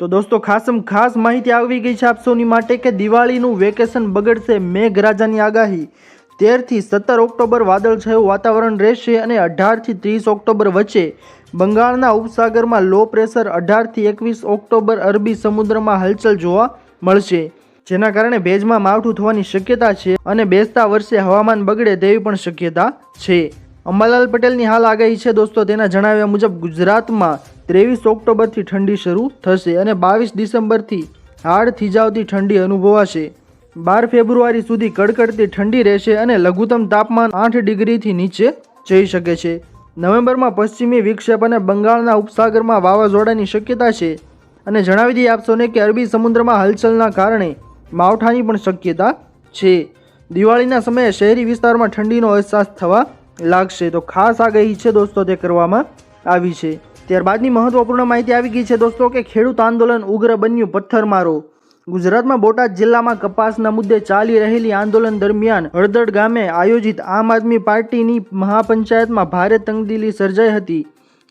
તો દોસ્તો, ખાસમ ખાસ માહિતી આવી ગઈ છે આપ સૌની માટે કે દિવાળીનું વેકેશન બગડશે મેઘરાજાની આગાહી. તેરથી સત્તર ઓક્ટોબર વાદળછાયું વાતાવરણ રહેશે અને અઢારથી ત્રીસ ઓક્ટોબર વચ્ચે બંગાળના ઉપસાગરમાં લો પ્રેશર, અઢારથી એકવીસ ઓક્ટોબર અરબી સમુદ્રમાં હલચલ જોવા મળશે. જેના કારણે ભેજમાં માવઠું થવાની શક્યતા છે અને બેસતા વર્ષે હવામાન બગડે તેવી પણ શક્યતા છે. અંબાલાલ પટેલની હાલ આગાહી છે દોસ્તો, તેના જણાવ્યા મુજબ ગુજરાતમાં ત્રેવીસ ઓક્ટોબરથી ઠંડી શરૂ થશે અને બાવીસ ડિસેમ્બરથી હાડ થીજાવતી ઠંડી અનુભવાશે. બાર ફેબ્રુઆરી સુધી કડકડતી ઠંડી રહેશે અને લઘુત્તમ તાપમાન આઠ ડિગ્રીથી નીચે જઈ શકે છે. નવેમ્બરમાં પશ્ચિમી વિક્ષેપ અને બંગાળના ઉપસાગરમાં વાવાઝોડાની શક્યતા છે અને જણાવી દઈએ આપશોને કે અરબી સમુદ્રમાં હલચલના કારણે માવઠાની પણ શક્યતા છે. દિવાળીના સમયે શહેરી વિસ્તારમાં ઠંડીનો અહેસાસ થવા લાગશે. તો ખાસ આગાહી છે દોસ્તો તે કરવામાં આવી છે. ત્યારબાદની મહત્વપૂર્ણ માહિતી આવી ગઈ છે દોસ્તો કે ખેડૂત આંદોલન ઉગ્ર બન્યું પથ્થરમારો ગુજરાતમાં બોટાદ જિલ્લામાં કપાસના મુદ્દે ચાલી રહેલી આંદોલન દરમિયાન હળદડ ગામે આયોજિત આમ આદમી પાર્ટીની મહાપંચાયતમાં ભારે તંગદિલી સર્જાઈ હતી.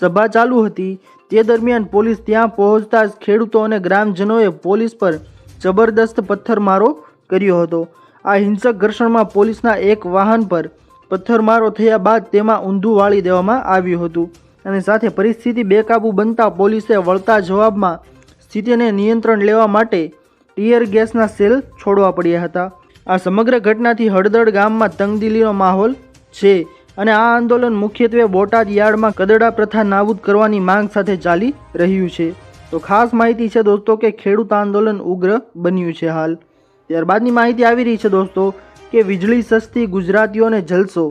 સભા ચાલુ હતી. તે દરમિયાન પોલીસ ત્યાં પહોંચતા જ ખેડૂતો અને ગ્રામજનોએ પોલીસ પર જબરદસ્ત પથ્થરમારો કર્યો હતો. આ હિંસક ઘર્ષણમાં પોલીસના એક વાહન પર પથ્થરમારો થયા બાદ તેમાં ઊંધું વાળી દેવામાં આવ્યું હતું. અને સાથે પરિસ્થિતિ બેકાબૂ બનતા પોલીસે વળતા જવાબમાં સ્થિતિને નિયંત્રણ લેવા માટે ટીયર ગેસના સેલ છોડવા પડ્યા હતા. આ સમગ્ર ઘટનાથી હળદળ ગામમાં તંગદિલીનો માહોલ છે અને આ આંદોલન મુખ્યત્વે બોટાદ યાર્ડમાં કદડા પ્રથા નાબૂદ કરવાની માંગ સાથે ચાલી રહ્યું છે. તો ખાસ માહિતી છે દોસ્તો કે ખેડૂત આંદોલન ઉગ્ર બન્યું છે હાલ. ત્યારબાદની માહિતી આવી રહી છે દોસ્તો કે વીજળી સસ્તી ગુજરાતીઓને જલસો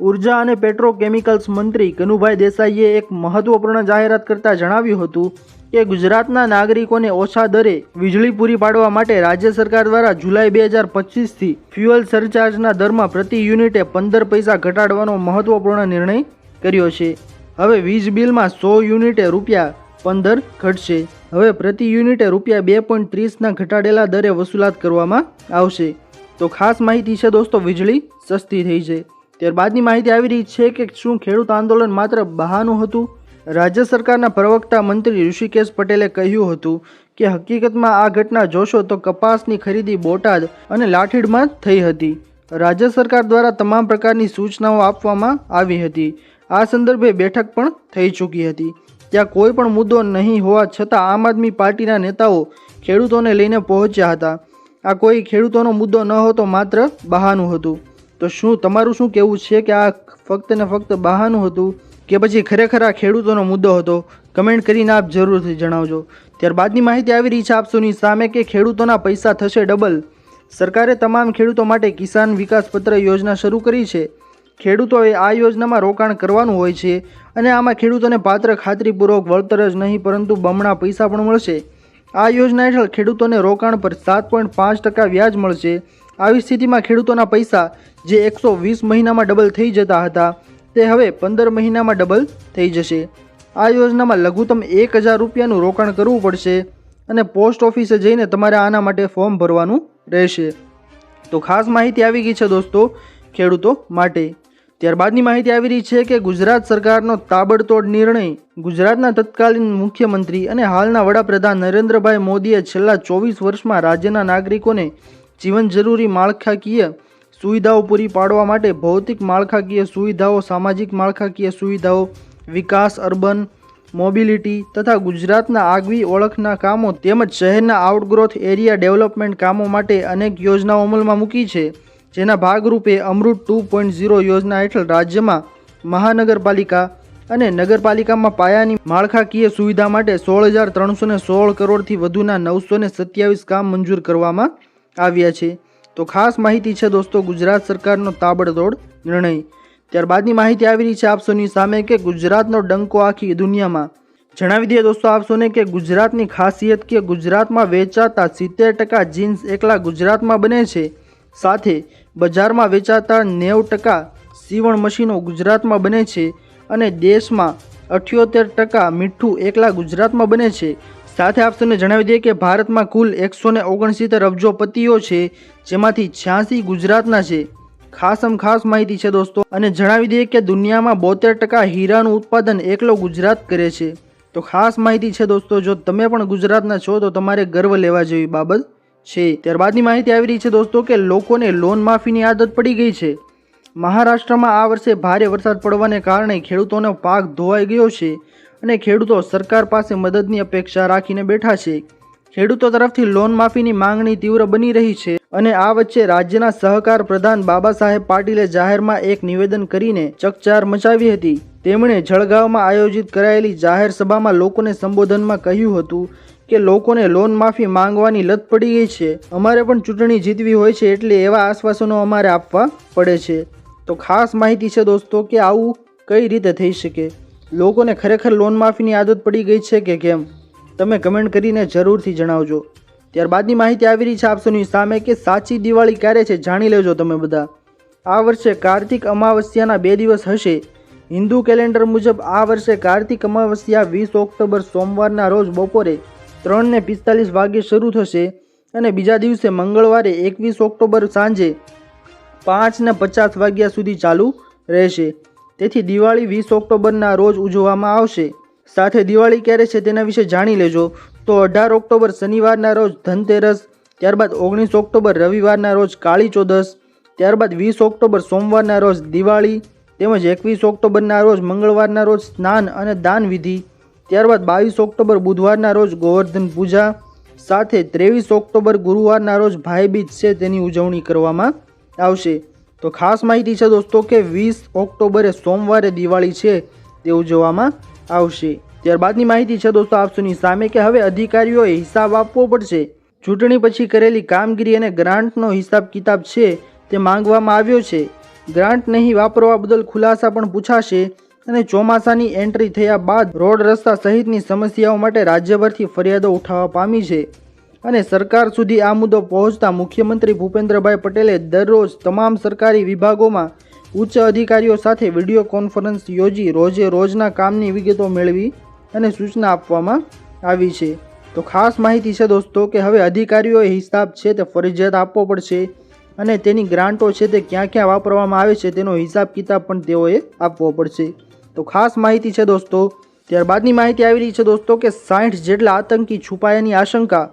ઊર્જા અને પેટ્રોકેમિકલ્સ મંત્રી કનુભાઈ દેસાઈએ એક મહત્વપૂર્ણ જાહેરાત કરતા જણાવ્યું હતું કે ગુજરાતના નાગરિકોને ઓછા દરે વીજળી પૂરી પાડવા માટે રાજ્ય સરકાર દ્વારા જુલાઈ બે હજાર પચીસથી ફ્યુઅલ સરચાર્જના દરમાં પ્રતિ યુનિટે પંદર પૈસા ઘટાડવાનો મહત્વપૂર્ણ નિર્ણય કર્યો છે. હવે વીજ બિલમાં સો યુનિટે રૂપિયા પંદર ઘટશે. હવે પ્રતિ યુનિટે રૂપિયા બે પોઈન્ટ ત્રીસના ઘટાડેલા દરે વસૂલાત કરવામાં આવશે. તો ખાસ માહિતી છે દોસ્તો, વીજળી સસ્તી થઈ છે. ત્યારબાદની માહિતી આવી રહી છે કે શું ખેડૂત આંદોલન માત્ર બહાનું હતું? રાજ્ય સરકારના પ્રવક્તા મંત્રી ઋષિકેશ પટેલે કહ્યું હતું કે હકીકતમાં આ ઘટના જોશો તો કપાસની ખરીદી બોટાદ અને લાઠીડમાં થઈ હતી. રાજ્ય સરકાર દ્વારા તમામ પ્રકારની સૂચનાઓ આપવામાં આવી હતી. આ સંદર્ભે બેઠક પણ થઈ ચૂકી હતી. ત્યાં કોઈ પણ મુદ્દો નહીં હોવા છતાં આમ આદમી પાર્ટીના નેતાઓ ખેડૂતોને લઈને પહોંચ્યા હતા. આ કોઈ ખેડૂતોનો મુદ્દો ન હતો, માત્ર બહાનું હતું. તો શું, તમારું શું કહેવું છે કે આ ફક્ત ને ફક્ત બહાનું હતું કે પછી ખરેખર આ ખેડૂતોનો મુદ્દો હતો? કમેન્ટ કરીને આપ જરૂરથી જણાવજો. ત્યારબાદની માહિતી આવી રહી છે આપસોની સામે કે ખેડૂતોના પૈસા થશે ડબલ. સરકારે તમામ ખેડૂતો માટે કિસાન વિકાસ પત્ર યોજના શરૂ કરી છે. ખેડૂતોએ આ યોજનામાં રોકાણ કરવાનું હોય છે અને આમાં ખેડૂતોને પાત્ર ખાતરીપૂર્વક વળતર જ નહીં, પરંતુ બમણા પૈસા પણ મળશે. આ યોજના હેઠળ ખેડૂતોને રોકાણ પર સાત પોઈન્ટ પાંચ ટકા વ્યાજ મળશે. આવી સ્થિતિમાં ખેડૂતોના પૈસા જે એકસો વીસ મહિનામાં ડબલ થઈ જતા હતા, તે હવે પંદર મહિનામાં ડબલ થઈ જશે. આ યોજનામાં લઘુત્તમ એક હજાર રૂપિયાનું રોકાણ કરવું પડશે અને પોસ્ટ ઓફિસે જઈને તમારે આના માટે ફોર્મ ભરવાનું રહેશે. તો ખાસ માહિતી આવી ગઈ છે દોસ્તો ખેડૂતો માટે. ત્યારબાદની માહિતી આવી રહી છે કે ગુજરાત સરકારનો તાબડતોડ નિર્ણય ગુજરાતના તત્કાલીન મુખ્યમંત્રી અને હાલના વડાપ્રધાન નરેન્દ્રભાઈ મોદીએ છેલ્લા ચોવીસ વર્ષમાં રાજ્યના નાગરિકોને જીવન જરૂરી માળખાકીય સુવિધાઓ પૂરી પાડવા માટે ભૌતિક માળખાકીય સુવિધાઓ, સામાજિક માળખાકીય સુવિધાઓ, વિકાસ, અર્બન, મોબિલિટી તથા ગુજરાતના આગવી ઓળખના કામો તેમજ શહેરના આઉટગ્રોથ એરિયા ડેવલપમેન્ટ કામો માટે અનેક યોજનાઓ અમલમાં મૂકી છે. જેના ભાગરૂપે અમૃત ટુ પોઈન્ટ ઝીરો યોજના હેઠળ રાજ્યમાં મહાનગરપાલિકા અને નગરપાલિકામાં પાયાની માળખાકીય સુવિધા માટે સોળ હજાર ત્રણસો ને સોળ કરોડથી વધુના નવસો ને સત્યાવીસ કામ મંજૂર કરવામાં આવ્યા છે. તો ખાસ માહિતી છે દોસ્તો, ગુજરાત સરકારનો તાબડતોડ નિર્ણય. ત્યારબાદની માહિતી આવી રહી છે આપસોની સામે કે ગુજરાતનો ડંકો આખી દુનિયામાં. જણાવી દઈએ દોસ્તો આપસોને કે ગુજરાતની ખાસિયત કે ગુજરાતમાં વેચાતા સિત્તેર ટકા જીન્સ એકલા ગુજરાતમાં બને છે. સાથે બજારમાં વેચાતા નેવ ટકા સીવણ મશીનો ગુજરાતમાં બને છે અને દેશમાં અઠ્યોતેર ટકા મીઠું એકલા ગુજરાતમાં બને છે. સાથે આપસોને જણાવી દઈએ કે ભારતમાં કુલ એકસો ને ઓગણસિત્તેર અબજોપતિઓ છે, જેમાંથી છ્યાસી ગુજરાતના છે. ખાસમ ખાસ માહિતી છે દોસ્તો. અને જણાવી દઈએ કે દુનિયામાં બોતેર ટકા હીરાનું ઉત્પાદન એકલો ગુજરાત કરે છે. તો ખાસ માહિતી છે દોસ્તો, જો તમે પણ ગુજરાતના છો તો તમારે ગર્વ લેવા જેવી બાબત છે. ત્યારબાદની માહિતી આવી રહી છે દોસ્તો કે લોકોને લોન માફીની આદત પડી ગઈ છે. મહારાષ્ટ્રમાં આ વર્ષે ભારે વરસાદ પડવાને કારણે ખેડૂતોનો પાક ધોવાઈ ગયો છે અને ખેડૂતો સરકાર પાસે મદદની અપેક્ષા રાખીને બેઠા છે. ખેડૂતો તરફથી લોન માફીની માંગણી તીવ્ર બની રહી છે અને આ વચ્ચે રાજ્યના સહકાર પ્રધાન બાબા સાહેબ પાટીલે જાહેરમાં એક નિવેદન કરીને ચકચાર મચાવી હતી. તેમણે જળગાવમાં આયોજિત કરાયેલી જાહેર સભામાં લોકોને સંબોધનમાં કહ્યું હતું કે લોકોને લોન માફી માંગવાની લત પડી ગઈ છે. અમારે પણ ચૂંટણી જીતવી હોય છે એટલે એવા આશ્વાસનો અમારે આપવા પડે છે. તો ખાસ માહિતી છે દોસ્તો કે આવું કઈ રીતે થઈ શકે? લોકોને ખરેખર લોન માફીની આદત પડી ગઈ છે કે કેમ? તમે કમેન્ટ કરીને જરૂરથી જણાવજો. ત્યારબાદની માહિતી આવી રહી છે આપસોની સામે કે સાચી દિવાળી ક્યારે છે જાણી લેજો તમે બધા. આ વર્ષે કાર્તિક અમાવસ્યાના બે દિવસ હશે. હિન્દુ કેલેન્ડર મુજબ આ વર્ષે કાર્તિક અમાવસ્યા વીસ ઓક્ટોબર સોમવારના રોજ બપોરે ત્રણ ને પિસ્તાલીસ વાગ્યે શરૂ થશે અને બીજા દિવસે મંગળવારે એકવીસ ઓક્ટોબર સાંજે પાંચને પચાસ વાગ્યા સુધી ચાલુ રહેશે. તેથી દિવાળી વીસ ઓક્ટોબરના રોજ ઉજવવામાં આવશે. સાથે દિવાળી ક્યારે છે તેના વિશે જાણી લેજો. તો અઢાર ઓક્ટોબર શનિવારના રોજ ધનતેરસ, ત્યારબાદ ઓગણીસ ઓક્ટોબર રવિવારના રોજ કાળી ચૌદસ, ત્યારબાદ વીસ ઓક્ટોબર સોમવારના રોજ દિવાળી, તેમજ એકવીસ ઓક્ટોબરના રોજ મંગળવારના રોજ સ્નાન અને દાન વિધિ. ત્યારબાદ બાવીસ ઓક્ટોબર બુધવારના રોજ ગોવર્ધન પૂજા, સાથે ત્રેવીસ ઓક્ટોબર ગુરુવારના રોજ ભાઈબીજ છે તેની ઉજવણી કરવામાં આવશે. તો ખાસ માહિતી છે દોસ્તો કે વીસ ઓક્ટોબરે સોમવારે દિવાળી છે તે ઉજવવામાં આવશે. ત્યારબાદની માહિતી છે દોસ્તો આપશોની સામે કે હવે અધિકારીઓએ હિસાબ આપવો પડશે. ચૂંટણી પછી કરેલી કામગીરી અને ગ્રાન્ટનો હિસાબ કિતાબ છે તે માંગવામાં આવ્યો છે. ગ્રાન્ટ નહીં વાપરવા બદલ ખુલાસા પણ પૂછાશે. અને ચોમાસાની એન્ટ્રી થયા બાદ રોડ રસ્તા સહિતની સમસ્યાઓ માટે રાજ્યભરથી ફરિયાદો ઉઠાવવા પામી છે. અને સરકાર સુધી આ મુદ્દો પહોંચતા મુખ્યમંત્રી ભૂપેન્દ્રભાઈ પટેલે દરરોજ તમામ સરકારી વિભાગોમાં ઉચ્ચ અધિકારીઓ સાથે વીડિયો કોન્ફરન્સ યોજી રોજે રોજના કામની વિગતો મેળવી અને સૂચના આપવામાં આવી છે. તો ખાસ માહિતી છે દોસ્તો કે હવે અધિકારીઓએ હિસાબ છે તે ફરજિયાત આપવો પડશે અને તેની ગ્રાન્ટો છે તે ક્યાં ક્યાં વાપરવામાં આવે છે તેનો હિસાબ કિતાબ પણ તેઓએ આપવો પડશે. તો ખાસ માહિતી છે દોસ્તો. ત્યારબાદની માહિતી આવી રહી છે દોસ્તો કે સાઠ જેટલા આતંકી છુપાયાની આશંકા.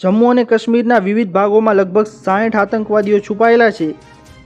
જમ્મુ અને કાશ્મીરના વિવિધ ભાગોમાં લગભગ સાઠ આતંકવાદીઓ છુપાયેલા છે.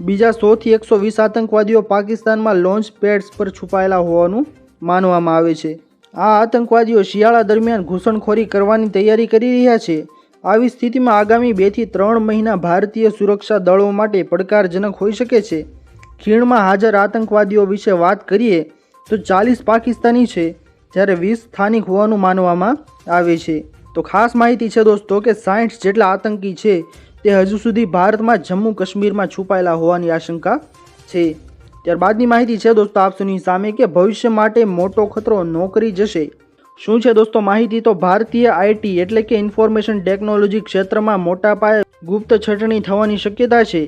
બીજા સોથી એકસો વીસ આતંકવાદીઓ પાકિસ્તાનમાં લોન્ચ પેડ્સ પર છુપાયેલા હોવાનું માનવામાં આવે છે. આ આતંકવાદીઓ શિયાળા દરમિયાન ઘૂસણખોરી કરવાની તૈયારી કરી રહ્યા છે. આવી સ્થિતિમાં આગામી બેથી ત્રણ મહિના ભારતીય સુરક્ષા દળો માટે પડકારજનક હોઈ શકે છે. ખીણમાં હાજર આતંકવાદીઓ વિશે વાત કરીએ તો ચાલીસ પાકિસ્તાની છે, જ્યારે વીસ સ્થાનિક હોવાનું માનવામાં આવે છે. તો ખાસ માહિતી છે દોસ્તો કે સાઠ જેટલા આતંકી છે, તે હજુ સુધી ભારતમાં જમ્મુ કાશ્મીરમાં છુપાયેલા હોવાની આશંકા છે. ત્યારબાદની માહિતી છે દોસ્તો આપસુની સામે કે ભવિષ્ય માટે મોટો ખતરો નોકરી જશે. શું છે દોસ્તો માહિતી? તો ભારતીય આઈટી એટલે કે ઇન્ફોર્મેશન ટેકનોલોજી ક્ષેત્રમાં મોટા પાયે ગુપ્ત છટણી થવાની શક્યતા છે.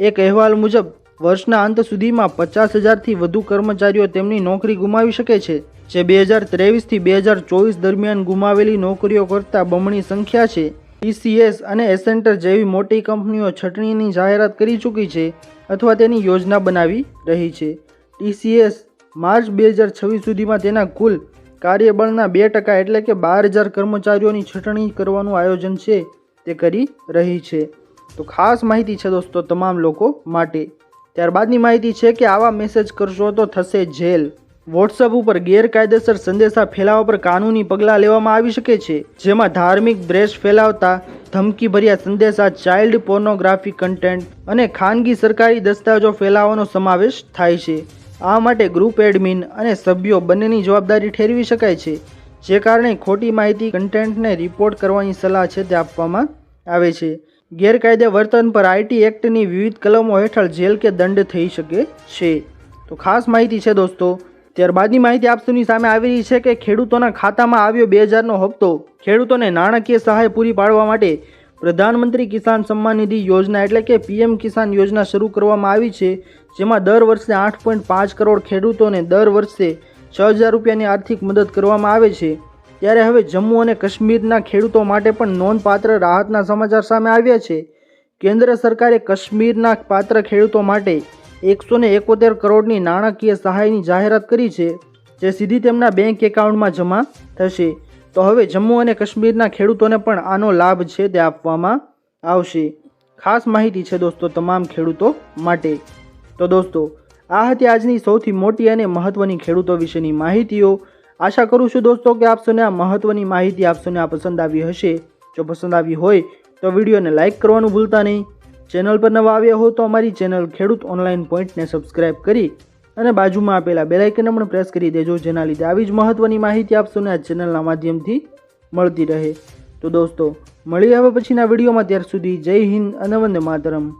એક અહેવાલ મુજબ વર્ષના અંત સુધીમાં પચાસ હજારથી વધુ કર્મચારીઓ તેમની નોકરી ગુમાવી શકે છે, જે બે હજાર ત્રેવીસથી બે હજાર ચોવીસ દરમિયાન ગુમાવેલી નોકરીઓ કરતાં બમણી સંખ્યા છે. ટીસીએસ અને એસેન્ટર જેવી મોટી કંપનીઓ છટણીની જાહેરાત કરી ચૂકી છે અથવા તેની યોજના બનાવી રહી છે. ટીસીએસ માર્ચ બે હજાર છવ્વીસ સુધીમાં તેના કુલ કાર્યબળના બે ટકા એટલે કે બાર હજાર કર્મચારીઓની છટણી કરવાનું આયોજન છે તે કરી રહી છે. તો ખાસ માહિતી છે દોસ્તો તમામ લોકો માટે. ત્યારબાદની માહિતી છે કે આવા મેસેજ કરશો તો થશે જેલ. વોટ્સઅપ ઉપર ગેરકાયદેસર સંદેશા ફેલાવવા પર કાનૂની પગલાં લેવામાં આવી શકે છે, જેમાં ધાર્મિક દ્વેષ ફેલાવતા ધમકીભર્યા સંદેશા ચાઇલ્ડ પોર્નોગ્રાફી કન્ટેન્ટ અને ખાનગી સરકારી દસ્તાવેજો ફેલાવવાનો સમાવેશ થાય છે. આ માટે ગ્રુપ એડમિન અને સભ્યો બંનેની જવાબદારી ઠેરવી શકાય છે, જે કારણે ખોટી માહિતી કન્ટેન્ટને રિપોર્ટ કરવાની સલાહ છે તે આપવામાં આવે છે. ગેરકાયદે વર્તન પર આઈટી એક્ટની વિવિધ કલમો હેઠળ જેલ કે દંડ થઈ શકે છે. તો ખાસ માહિતી છે દોસ્તો, ત્યારબાદની માહિતી આપસુની સામે આવી રહી છે કે ખેડૂતોના ખાતામાં આવ્યો બે હજારનો હપ્તો ખેડૂતોને નાણાકીય સહાય પૂરી પાડવા માટે પ્રધાનમંત્રી કિસાન સન્માન નિધિ યોજના એટલે કે પીએમ કિસાન યોજના શરૂ કરવામાં આવી છે, જેમાં દર વર્ષે આઠ પોઈન્ટ પાંચ કરોડ ખેડૂતોને દર વર્ષે છ હજાર રૂપિયાની આર્થિક મદદ કરવામાં આવે છે. ત્યારે હવે જમ્મુ અને કાશ્મીરના ખેડૂતો માટે પણ નોંધપાત્ર રાહતના સમાચાર સામે આવ્યા છે. કેન્દ્ર સરકારે કાશ્મીરના પાત્ર ખેડૂતો માટે એકસો ને એકોતેર કરોડની નાણાકીય સહાયની જાહેરાત કરી છે, જે સીધી તેમના બેંક એકાઉન્ટમાં જમા થશે. તો હવે જમ્મુ અને કાશ્મીરના ખેડૂતોને પણ આનો લાભ છે તે આપવામાં આવશે. ખાસ માહિતી છે દોસ્તો તમામ ખેડૂતો માટે. તો દોસ્તો, આ હતી આજની સૌથી મોટી અને મહત્ત્વની ખેડૂતો વિશેની માહિતીઓ. આશા કરું છું દોસ્તો કે આપ સૌને આ મહત્ત્વની માહિતી આપ સૌને આ પસંદ આવી હશે. જો પસંદ આવી હોય તો વિડીયોને લાઇક કરવાનું ભૂલતા નહીં. ચેનલ પર નવા આવ્યા હો તો અમારી ચેનલ ખેડૂત ઓનલાઈન પોઈન્ટને સબસ્ક્રાઇબ કરી અને બાજુમાં આપેલા બેલાઇકનને પણ પ્રેસ કરી દેજો, જેના લીધે આવી જ મહત્વની માહિતી આપ સૌને આ ચેનલના માધ્યમથી મળતી રહે. તો દોસ્તો મળી હવે પછીના વિડીયોમાં, ત્યાર સુધી જય હિન્દ અને વંદે માતરમ.